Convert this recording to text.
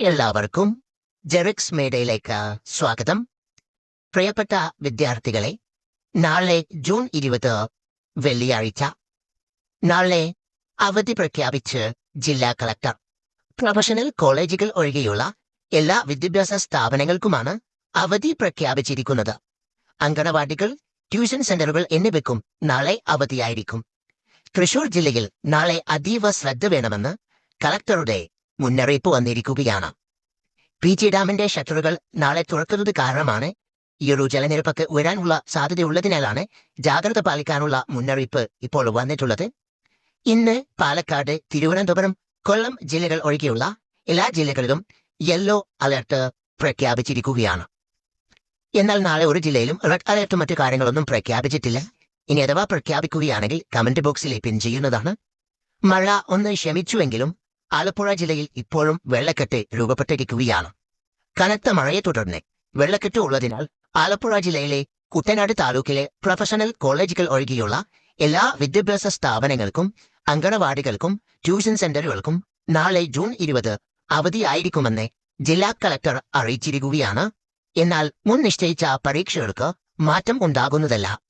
എല്ലാവർക്കും ജെറിക്സ് മേഡയിലേക്ക് സ്വാഗതം. പ്രിയപ്പെട്ട വിദ്യാർത്ഥികളെ നാളെ ജൂൺ ഇരുപത് വെള്ളിയാഴ്ച. നാളെ അവധി പ്രഖ്യാപിച്ച് ജില്ലാ കളക്ടർ. പ്രൊഫഷണൽ കോളേജുകൾ ഒഴികെയുള്ള എല്ലാ വിദ്യാഭ്യാസ സ്ഥാപനങ്ങൾക്കുമാണ് അവധി പ്രഖ്യാപിച്ചിരിക്കുന്നത്. അങ്കണവാടികൾ ട്യൂഷൻ സെന്ററുകൾ എന്നിവയ്ക്കും നാളെ അവധിയായിരിക്കും. തൃശൂർ ജില്ലയിൽ നാളെ അതീവ ശ്രദ്ധ വേണമെന്ന് കളക്ടറുടെ മുന്നറിയിപ്പ് വന്നിരിക്കുകയാണ്. പി ജി ഡാമിന്റെ ഷട്ടറുകൾ നാളെ തുറക്കുന്നത് കാരണമാണ് ഈ ഒരു ജലനിരപ്പൊക്കെ ഉയരാനുള്ള സാധ്യതയുള്ളതിനാലാണ് ജാഗ്രത പാലിക്കാനുള്ള മുന്നറിയിപ്പ് ഇപ്പോൾ വന്നിട്ടുള്ളത്. ഇന്ന് പാലക്കാട് തിരുവനന്തപുരം കൊല്ലം ജില്ലകൾ ഒഴികെയുള്ള എല്ലാ ജില്ലകളിലും യെല്ലോ അലർട്ട് പ്രഖ്യാപിച്ചിരിക്കുകയാണ്. എന്നാൽ നാളെ ഒരു ജില്ലയിലും റെഡ് അലർട്ട് മറ്റു കാര്യങ്ങളൊന്നും പ്രഖ്യാപിച്ചിട്ടില്ല. ഇനി അഥവാ പ്രഖ്യാപിക്കുകയാണെങ്കിൽ കമന്റ് ബോക്സിൽ പിൻ ചെയ്യുന്നതാണ്. മഴ ഒന്ന് ശമിച്ചുവെങ്കിലും ആലപ്പുഴ ജില്ലയിൽ ഇപ്പോഴും വെള്ളക്കെട്ട് രൂപപ്പെട്ടിരിക്കുകയാണ്. കനത്ത മഴയെ തുടർന്ന് വെള്ളക്കെട്ട് ഉള്ളതിനാൽ ആലപ്പുഴ ജില്ലയിലെ കുട്ടനാട് താലൂക്കിലെ പ്രൊഫഷണൽ കോളേജുകൾ ഒഴികെയുള്ള എല്ലാ വിദ്യാഭ്യാസ സ്ഥാപനങ്ങൾക്കും അങ്കണവാടികൾക്കും ട്യൂഷൻ സെന്ററുകൾക്കും നാളെ ജൂൺ ഇരുപത് അവധിയായിരിക്കുമെന്ന് ജില്ലാ കളക്ടർ അറിയിച്ചിരിക്കുകയാണ്. എന്നാൽ മുൻ നിശ്ചയിച്ച പരീക്ഷകൾക്ക് മാറ്റം ഉണ്ടാകുന്നതല്ല.